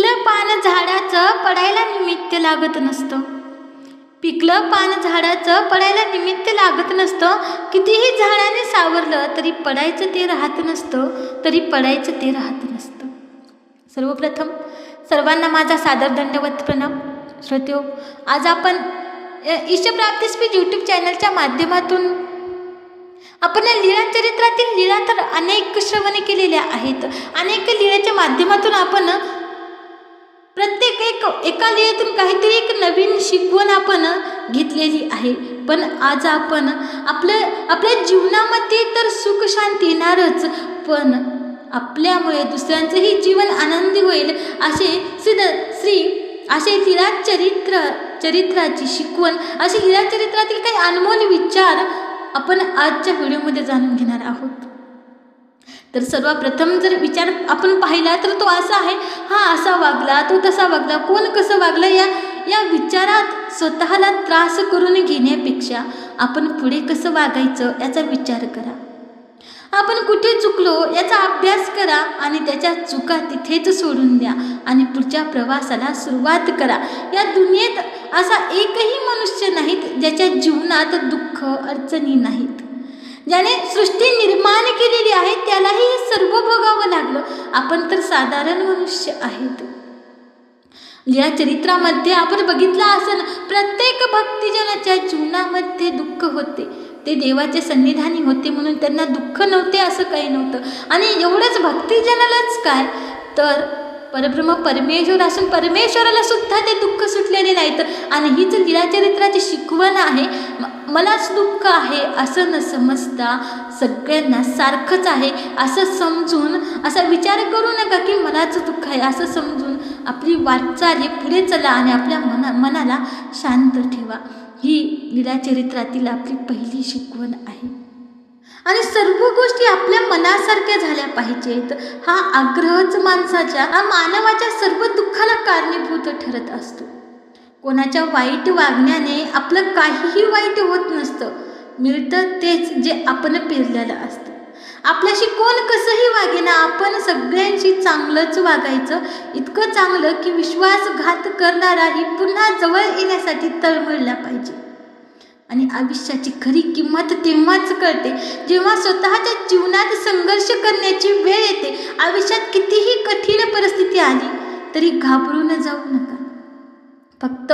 पिकलं पान झाडाचं पडायला निमित्त लागत नसतं. पिकलं पान झाडाचं पडायला निमित्त लागत नसतं. कितीही झाडाने सावरलं तरी पडायचं ते राहत नसतं तरी पडायचं ते राहत नसतं. सर्वप्रथम सर्वांना माझा सादर दंडवत प्रणाम. श्रोत्यो आज आपण अ, ईशप्राप्ती स्पीच यूट्यूब चॅनलच्या माध्यमातून आपण या लीळा चरित्रातील लीळा तर अनेक श्रवणे केलेल्या आहेत. अनेक लीळाच्या माध्यमातून आपण प्रत्येक एक एका लीळेतून काहीतरी एक नवीन शिकवण आपण घेतलेली आहे. पण आज आपण आपल्या आपल्या जीवनामध्ये तर सुख शांती येणारच पण आपल्यामुळे दुसऱ्यांचंही जीवन आनंदी होईल असे श्री द- श्री असे हिरा चरित्र चरित्राची शिकवण असे हिरा चरित्रातील काही अनमोल विचार आपण आजच्या व्हिडिओमध्ये जाणून घेणार आहोत. तर सर्वप्रथम जर विचार आपण पाहिला तर तो असा आहे हा असा वागला तो तसा वागला कोण कसं वागलं? या या विचारात स्वतःला त्रास करून घेण्यापेक्षा आपण पुढे कसं वागायचं याचा विचार करा. आपण कुठे चुकलो याचा अभ्यास करा आणि त्याच्या चुका तिथेच सोडून द्या आणि पुढच्या प्रवासाला सुरुवात करा. या दुनियेत असा एकही मनुष्य नाहीत ज्याच्या जीवनात दुःख अडचणी नाहीत. ज्याने सृष्टी निर्माण केलेली आहे त्यालाही लागलं. आपण तर साधारण मनुष्य आहेत. या चरित्रामध्ये आपण बघितलं असेल प्रत्येक भक्तिजनाच्या जीवनामध्ये दुःख होते. ते देवाच्या सन्निधानी होते म्हणून त्यांना दुःख नव्हते असं काही नव्हतं. आणि एवढंच भक्तिजनालाच काय? तर परब्रह्म परमेश्वर असून परमेश्वराला सुद्धा ते दुःख सुटलेले नाहीत आणि हीच लीळाचरित्राची शिकवण आहे मलाच दुःख आहे असं न समजता सगळ्यांना सारखंच आहे असं समजून असा विचार करू नका की मलाच दुःख आहे असं समजून आपली वाटचाल ही पुढे चला आणि आपल्या मना मनाला शांत ठेवा. ही लीळाचरित्रातील आपली पहिली शिकवण आहे. आणि सर्व गोष्टी आपल्या मनासारख्या झाल्या पाहिजेत. हा आग्रहच माणसाच्या हा मानवाच्या सर्व दुःखाला कारणीभूत ठरत असतो. कोणाच्या वाईट वागण्याने आपलं काहीही वाईट होत नसतं. मिळतं तेच जे आपण पेरलेलं असतं. आपल्याशी कोण कसंही वागेना आपण सगळ्यांशी चांगलंच वागायचं. इतकं चांगलं की विश्वासघात करणाराही पुन्हा जवळ येण्यासाठी तळमळला पाहिजे. आणि आयुष्याची खरी किंमत तेव्हाच कळते. जेव्हा स्वतःच्या जीवनात संघर्ष करण्याची वेळ येते आयुष्यात कितीही कठीण परिस्थिती आली तरी घाबरून जाऊ नका. फक्त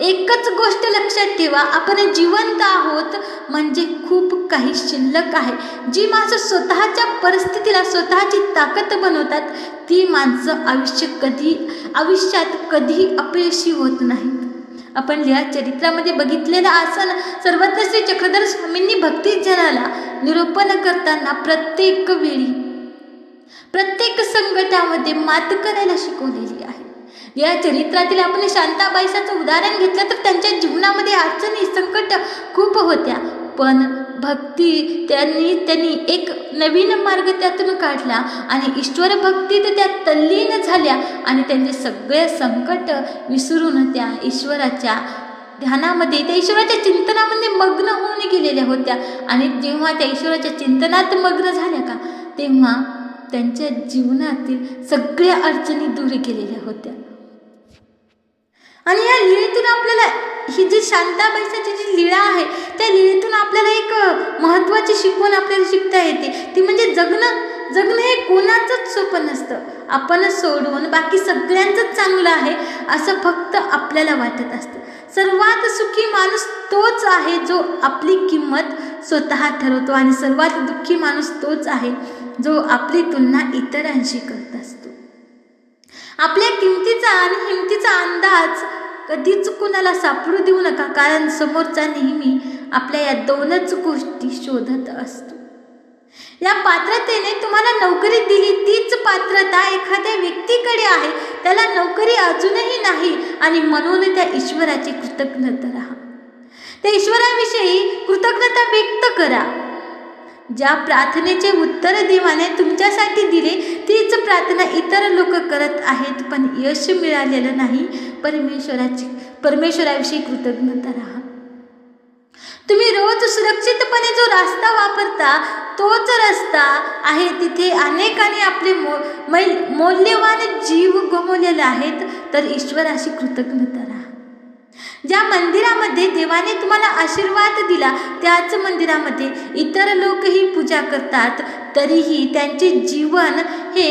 एकच गोष्ट लक्षात ठेवा आपण जिवंत आहोत म्हणजे खूप काही शिल्लक आहे. जी माणसं स्वतःच्या परिस्थितीला स्वतःची ताकद बनवतात ती माणसं आयुष्य कधी आयुष्यात कधी अपयशी होत नाही आपण या चरित्रामध्ये बघितलेलं आसन सर्वत्र श्री चक्रधर स्वामींनी भक्तिजनाला निरूपण करताना प्रत्येक वेळी प्रत्येक संकटामध्ये मात करायला शिकवलेली आहे. या चरित्रातील आपण शांताबाईसाचं उदाहरण घेतलं तर त्यांच्या जीवनामध्ये अडचणी संकट खूप होत्या. पण भक्ती त्यांनी त्यांनी एक नवीन मार्ग त्यातून काढला आणि ईश्वर भक्तीत त्या तल्लीन झाल्या आणि त्यांचे सगळे संकट विसरून त्या ईश्वराच्या ध्यानामध्ये त्या ईश्वराच्या चिंतनामध्ये मग्न होऊन गेलेल्या होत्या. आणि जेव्हा त्या ईश्वराच्या चिंतनात मग्न झाल्या का तेव्हा त्यांच्या जीवनातील सगळ्या अडचणी दूर केलेल्या होत्या. आणि या लीळेतून आपल्याला ही जी शांताबाईसाची जी लीळा आहे त्या लीळेतून आपल्याला एक महत्त्वाची शिकवण आपल्याला शिकता येते. ती म्हणजे जगणं. जगणं हे कोणाचंच सोपं नसतं. आपणच सोडून बाकी सगळ्यांचंच चांगलं आहे असं फक्त आपल्याला वाटत असतं. सर्वात सुखी माणूस तोच आहे जो आपली किंमत स्वतः ठरवतो आणि सर्वात दुःखी माणूस तोच आहे जो आपली तुलना इतरांशी करत असतो. आपल्या किमतीचा आणि हिमतीचा अंदाज कधीच कुणाला सापडू देऊ नका कारण समोरचा नेहमी आपल्या या दोनच गोष्टी शोधत असतो. या पात्रतेने तुम्हाला नोकरी दिली तीच पात्रता एखाद्या व्यक्तीकडे आहे त्याला नोकरी अजूनही नाही आणि म्हणून त्या ईश्वराची कृतज्ञता राहा. त्या ईश्वराविषयी कृतज्ञता व्यक्त करा. ज्या प्रार्थनेचे उत्तर देवाने तुमच्यासाठी दिले तीच प्रार्थना इतर लोक करत आहेत पण यश मिळालेलं नाही परमेश्वराची परमेश्वराविषयी कृतज्ञता राहा. तुम्ही रोज सुरक्षितपणे जो रस्ता वापरता तोच रस्ता आहे तिथे अनेकांनी आपले मो मैल मौल्यवान जीव गमवलेले आहेत तर ईश्वराशी कृतज्ञता राहा. ज्या मंदिरामध्ये देवाने तुम्हाला आशीर्वाद दिला त्याच मंदिरामध्ये इतर लोकही पूजा करतात तरीही त्यांचे जीवन हे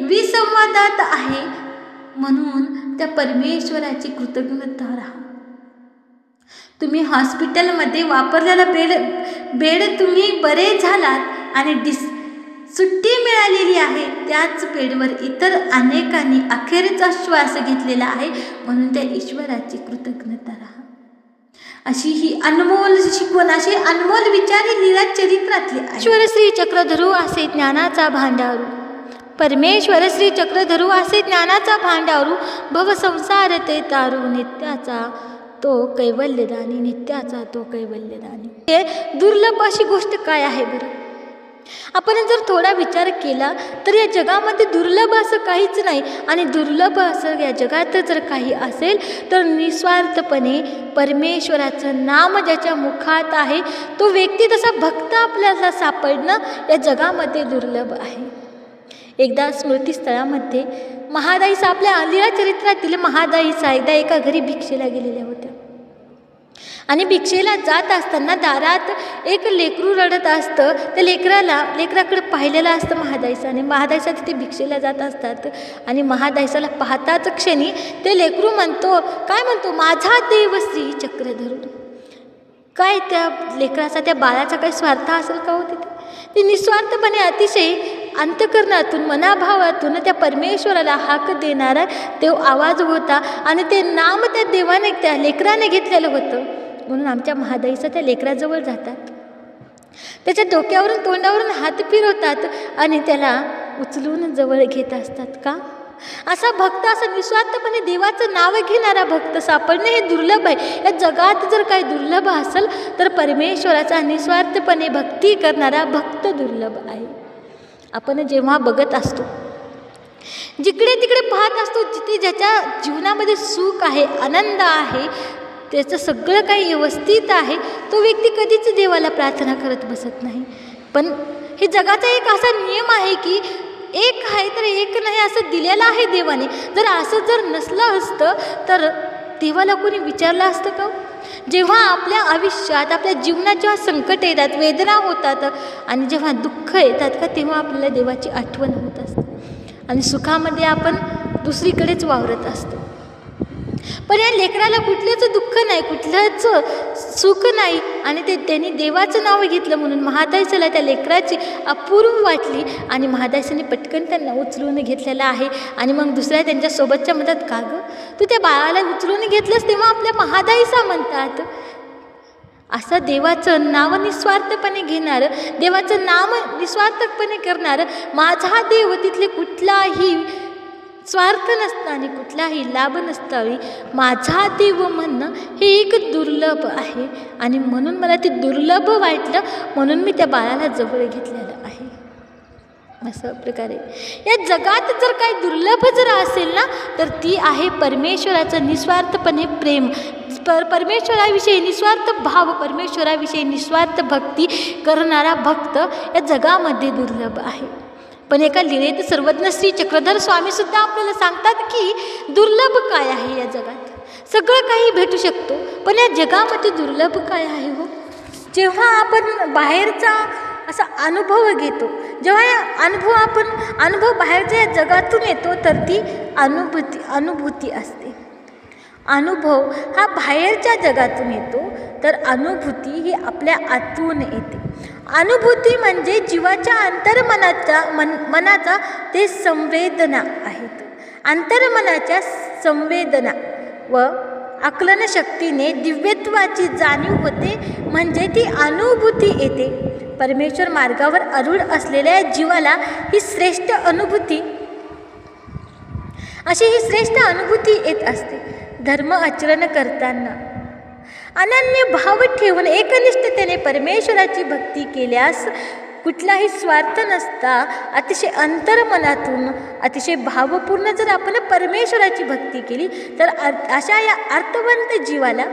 विसंवादात आहे. म्हणून त्या परमेश्वराची कृतज्ञता राहा. तुम्ही हॉस्पिटलमध्ये वापरलेला बेड बेड तुम्ही बरे झालात आणि डिस सुट्टी मिळालेली आहे त्याच बेडवर इतर अनेकांनी अखेरचा श्वास घेतलेला आहे म्हणून त्या ईश्वराची कृतज्ञता राहा. अशी ही अनमोल शिकवण अशी अनमोल विचारी ही चरित्रातले चरित्रातली ईश्वर श्री चक्रधरू असे ज्ञानाचा भांडारू. परमेश्वर श्री चक्रधरू असे ज्ञानाचा भांडारू भव संसार ते तारू नित्याचा तो कैवल्यदानी नित्याचा तो कैवल्यदानी. हे दुर्लभ अशी गोष्ट काय आहे बरं? आपण जर थोडा विचार केला तर या जगामध्ये दुर्लभ असं काहीच नाही आणि दुर्लभ असं या जगात जर काही असेल तर निस्वार्थपणे परमेश्वराचं नाम ज्याच्या मुखात आहे तो व्यक्ती तसा भक्त आपल्याला सापडणं या जगामध्ये दुर्लभ आहे. एकदा स्मृतीस्थळामध्ये महादाईचा आपल्या लीला चरित्रातील महादाईचा एकदा एका घरी भिक्षेला गेलेल्या होत्या. आणि भिक्षेला जात असताना दारात एक लेकरू रडत असतं. त्या लेकराला लेकराकडे पाहिलेलं असतं महादायसा आणि महादाईचा तिथे भिक्षेला जात असतात. आणि महादायसाला पाहताच क्षणी ते लेकरू म्हणतो काय म्हणतो? माझा देव श्री चक्रधरू. काय त्या लेकराचा त्या बाळाचा काही स्वार्थ असेल का हो तिथे? ती निस्वार्थपणे अतिशय अंतकरणातून मनाभावातून त्या परमेश्वराला हाक देणारा तो आवाज होता आणि ते नाम त्या देवाने त्या लेकराने घेतलेलं होतं. म्हणून आमच्या महादाईचा त्या लेकराजवळ जातात. त्याच्या डोक्यावरून तोंडावरून हात फिरवतात आणि त्याला उचलून जवळ घेत असतात. का? असा भक्त असा निस्वार्थपणे देवाचं नाव घेणारा भक्त सापडणे हे दुर्लभ आहे. या जगात जर काही दुर्लभ असेल तर परमेश्वराचा निस्वार्थपणे भक्ती करणारा भक्त दुर्लभ आहे. आपण जेव्हा बघत असतो जिकडे तिकडे पाहत असतो जिथे ज्याच्या जीवनामध्ये सुख आहे आनंद आहे त्याचं सगळं काही व्यवस्थित आहे तो व्यक्ती कधीच देवाला प्रार्थना करत बसत नाही. पण हे जगाचा एक असा नियम आहे की एक आहे तर एक नाही असं दिलेलं आहे देवाने. जर असं जर नसलं असतं तर देवाला कोणी विचारलं असतं का हो? जेव्हा आपल्या आयुष्यात आपल्या जीवनात जेव्हा संकट येतात वेदना होतात आणि जेव्हा दुःख येतात का तेव्हा आपल्याला देवाची आठवण होत असते. आणि सुखामध्ये आपण दुसरीकडेच वावरत असतो. पण या लेकराला कुठलंच दुःख नाही कुठलंच सुख नाही. आणि ते त्यांनी देवाचं नाव घेतलं म्हणून महादायसाला त्या लेकराची अपूर्व वाटली आणि महादायसाने पटकन त्यांना उचलून घेतलेलं आहे. आणि मग दुसऱ्या त्यांच्या सोबतच्या म्हणतात का गं? तू त्या बाळाला उचलून घेतलंस तेव्हा आपल्या महादाईसा म्हणतात. असं देवाचं नाव निस्वार्थपणे घेणारं देवाचं नाम निस्वार्थपणे करणारं माझा देव तिथले कुठलाही स्वार्थ नसता आणि कुठलाही लाभ नसतावी माझा देव म्हणणं हे एक दुर्लभ आहे. आणि म्हणून मला ते दुर्लभ वाटलं म्हणून मी त्या बाळाला जवळ घेतलेलं आहे. असं प्रकारे. या जगात जर काही दुर्लभ जर असेल ना तर ती आहे परमेश्वराचं निस्वार्थपणे प्रेम. पर परमेश्वराविषयी निस्वार्थ भाव परमेश्वराविषयी निस्वार्थ भक्ती करणारा भक्त या जगामध्ये दुर्लभ आहे. पण एका लिहिलेत सर्वज्ञ श्री चक्रधर स्वामीसुद्धा आपल्याला सांगतात की दुर्लभ काय आहे या जगात? सगळं काही भेटू शकतो पण या जगामध्ये दुर्लभ काय आहे हो? जेव्हा आपण बाहेरचा असा अनुभव घेतो जेव्हा या अनुभव आपण अनुभव बाहेरच्या या जगातून येतो तर ती अनुभूती अनुभूती असते. अनुभव हा बाहेरच्या जगातून येतो तर अनुभूती ही आपल्या आतून येते. अनुभूती म्हणजे जीवाच्या अंतर्मनाचा मन मनाचा ते संवेदना आहेत. अंतर्मनाच्या संवेदना व आकलनशक्तीने दिव्यत्वाची जाणीव होते म्हणजे ती अनुभूती येते. परमेश्वर मार्गावर अरूढ असलेल्या जीवाला ही श्रेष्ठ अनुभूती अशी ही श्रेष्ठ अनुभूती येत असते. धर्म आचरण करताना. अनन्य भाव ठेवून एकनिष्ठतेने परमेश्वराची भक्ती केल्यास कुठलाही स्वार्थ नसता अतिशय अंतर्मनातून अतिशय भावपूर्ण जर आपण परमेश्वराची भक्ती केली तर अशा या अर्थवंत जीवाला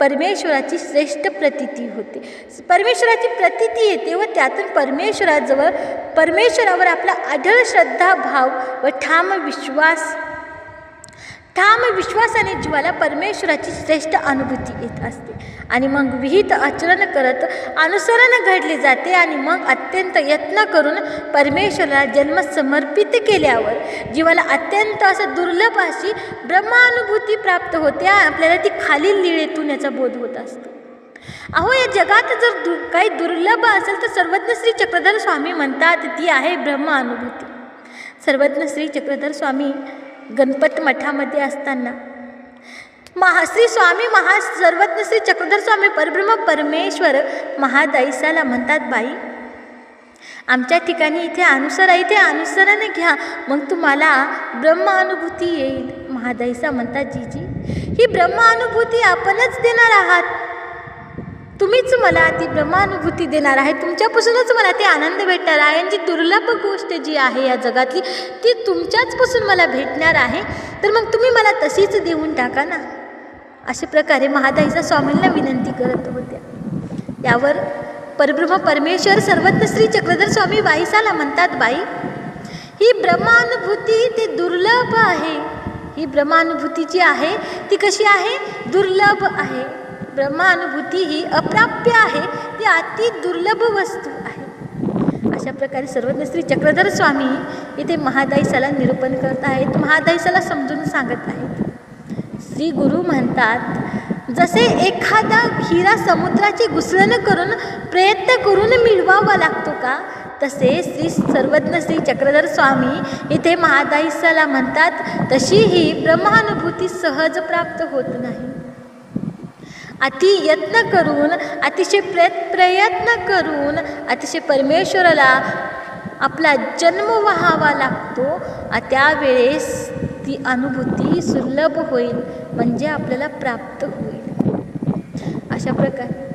परमेश्वराची श्रेष्ठ प्रतीती होते. परमेश्वराची प्रतीती येते व त्यातून परमेश्वराजवळ परमेश्वरावर आपला अढळ श्रद्धा भाव व ठाम विश्वास ठाम विश्वासाने जीवाला परमेश्वराची श्रेष्ठ अनुभूती येत असते. आणि मग विहित आचरण करत अनुसरण घडले जाते आणि मग अत्यंत यत्न करून परमेश्वराला जन्म समर्पित केल्यावर जीवाला अत्यंत असं दुर्लभ अशी ब्रह्मानुभूती प्राप्त होते. आपल्याला ती खालील लिळेतून याचा बोध होत असतो. अहो या जगात जर दु काही दुर्लभ असेल तर सर्वज्ञ श्री चक्रधर स्वामी म्हणतात ती आहे ब्रह्मानुभूती. सर्वज्ञ श्री चक्रधर स्वामी गणपत मठामध्ये असताना. महाश्री स्वामी महा सर्वज्ञ श्री चक्रधर स्वामी परब्रह्म परमेश्वर महादाईसाला म्हणतात बाई आमच्या ठिकाणी इथे अनुसर आहे इथे अनुसराने घ्या मग तुम्हाला ब्रह्म अनुभूती येईल. महादाईसा म्हणतात जीजी ही ब्रह्म अनुभूती आपणच देणार आहात. मला ती ब्रह्मानुभूती देणार आहे. तुमच्यापासूनच मला ते आनंद भेटणार आहे आणि जी दुर्लभ गोष्ट जी आहे या जगातली ती तुमच्याचपासून मला भेटणार आहे. तर मग तुम्ही मला तशीच देऊन टाका ना. अशा प्रकारे महादाईचा स्वामींना विनंती करत होत्या. यावर परब्रह्म परमेश्वर सर्वत्र श्री चक्रधर स्वामी बाईसाला म्हणतात बाई ही ब्रह्मानुभूती ते दुर्लभ आहे. ही ब्रह्मानुभूती जी आहे ती कशी आहे? दुर्लभ आहे. ब्रह्मानुभूती ही अप्राप्य आहे ती अति दुर्लभ वस्तू आहे. अशा प्रकारे सर्वज्ञ श्री चक्रधर स्वामी इथे महादाईसाला निरूपण करत आहेत महादाईसाला समजून सांगत आहेत. श्री गुरु म्हणतात जसे एखादा हिरा समुद्राची घुसळण करून प्रयत्न करून मिळवावा लागतो का? तसे श्री सर्वज्ञ श्री चक्रधर स्वामी इथे महादाईसाला म्हणतात तशी ही ब्रह्मानुभूती सहज प्राप्त होत नाही. अति यत्न करून अतिशय प्रयत् प्रयत्न करून अतिशय परमेश्वराला आपला जन्म व्हावा लागतो त्यावेळेस ती अनुभूती सुलभ होईल म्हणजे आपल्याला प्राप्त होईल. अशा प्रकारे.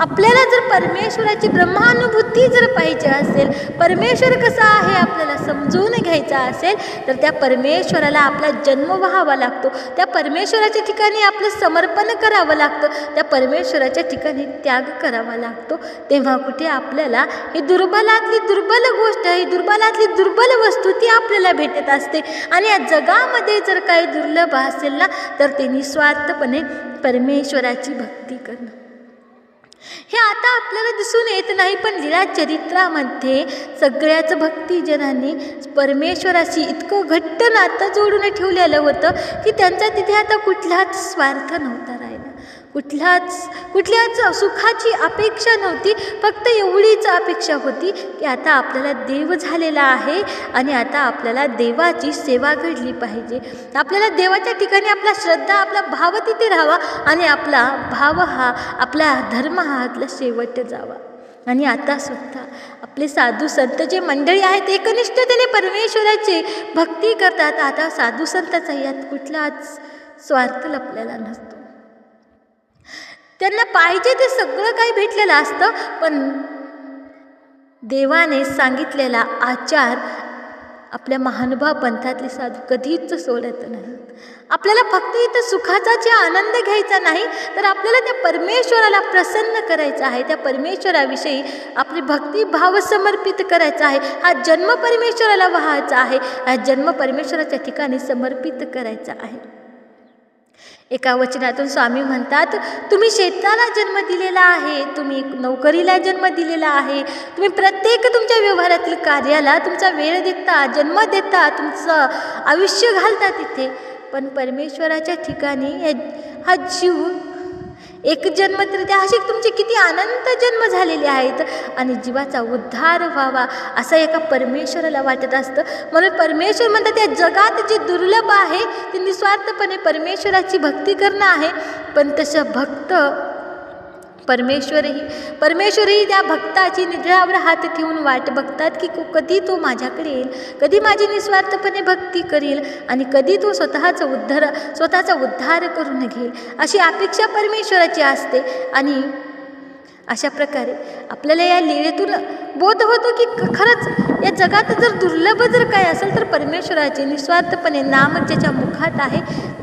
आपल्याला जर परमेश्वराची ब्रह्मानुभूती जर पाहिजे असेल परमेश्वर कसा आहे आपल्याला समजून घ्यायचा असेल तर त्या परमेश्वराला आपला जन्म व्हावा लागतो. त्या परमेश्वराच्या ठिकाणी आपलं समर्पण करावं लागतं. त्या परमेश्वराच्या ठिकाणी त्याग करावा लागतो. तेव्हा कुठे आपल्याला ही दुर्बलातली दुर्बल गोष्ट ही दुर्बलातली दुर्बल वस्तू ती आपल्याला भेटत असते. आणि या जगामध्ये जर काही दुर्लभ असेल ना तर ते निस्वार्थपणे परमेश्वराची भक्ती करणं. हे आता आपल्याला दिसून येत नाही पण लिला चरित्रामध्ये सगळ्याच भक्तिजनांनी परमेश्वराशी इतकं घट्ट नातं जोडून ठेवलेलं होतं की त्यांचा तिथे आता कुठलाच स्वार्थ नव्हता. कुठलाच कुठल्याच सुखाची अपेक्षा नव्हती फक्त एवढीच अपेक्षा होती की आता आपल्याला देव झालेला आहे आणि आता आपल्याला देवाची सेवा घडली पाहिजे. आपल्याला देवाच्या ठिकाणी आपला श्रद्धा आपला भाव तिथे राहावा आणि आपला भाव हा आपला धर्म हा आपला शेवट जावा. आणि आता सुद्धा आपले साधू संत जे मंडळी आहेत एकनिष्ठतेने परमेश्वराची भक्ती करतात आता साधू संताचा यात कुठलाच स्वार्थ लपलेला नसतो. त्यांना पाहिजे ते सगळं काही भेटलेलं असतं पण देवाने सांगितलेला आचार आपल्या महानुभाव पंथातले साधू कधीच सोडत नाही आपल्याला फक्त इथं सुखाचा जे आनंद घ्यायचा नाही तर आपल्याला त्या परमेश्वराला प्रसन्न करायचं आहे. त्या परमेश्वराविषयी आपली भक्तिभाव समर्पित करायचा आहे. हा जन्म परमेश्वराला व्हायचा आहे. हा जन्म परमेश्वराच्या ठिकाणी समर्पित करायचा आहे. एका वचनातून स्वामी म्हणतात तुम्ही शेताला जन्म दिलेला आहे तुम्ही नोकरीला जन्म दिलेला आहे तुम्ही प्रत्येक तुमच्या व्यवहारातील कार्याला तुमचा वेळ देता जन्म देता तुमचं आयुष्य घालता तिथे. पण परमेश्वराच्या ठिकाणी हा जीव एक जन्म तर त्या असे तुमचे किती अनंत जन्म झालेले आहेत. आणि जीवाचा उद्धार व्हावा असं एका परमेश्वराला वाटत असतं. म्हणून परमेश्वर म्हणतात त्या जगात जे दुर्लभ आहे ते निस्वार्थपणे परमेश्वराची भक्ती करणं आहे. पण तसं भक्त परमेश्वरही. परमेश्वरही त्या भक्ताची निधळावर हात ठेवून वाट बघतात की कधी तो माझ्याकडे येईल कधी माझी निस्वार्थपणे भक्ती करील आणि कधी तो स्वतःचा उद्धार स्वतःचा उद्धार करून घेईल. अशी अपेक्षा परमेश्वराची असते आणि अशा प्रकारे आपल्याला या लीळेतून बोध होतो की खरंच या जगात जर दुर्लभ जर काय असेल तर परमेश्वराचे निस्वार्थपणे नाम ज्याच्या मुखात आहे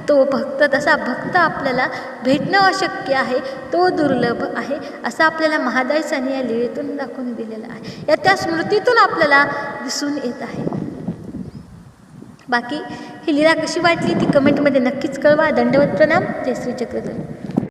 तो भक्त तसा भक्त आपल्याला भेटणं अशक्य आहे तो दुर्लभ आहे असं आपल्याला महादायसाने या लीळेतून दाखवून दिलेलं आहे. या त्या स्मृतीतून आपल्याला दिसून येत आहे. बाकी ही लीला कशी वाटली ती कमेंटमध्ये नक्कीच कळवा. दंडवत प्रणाम. जय श्री चक्रधर.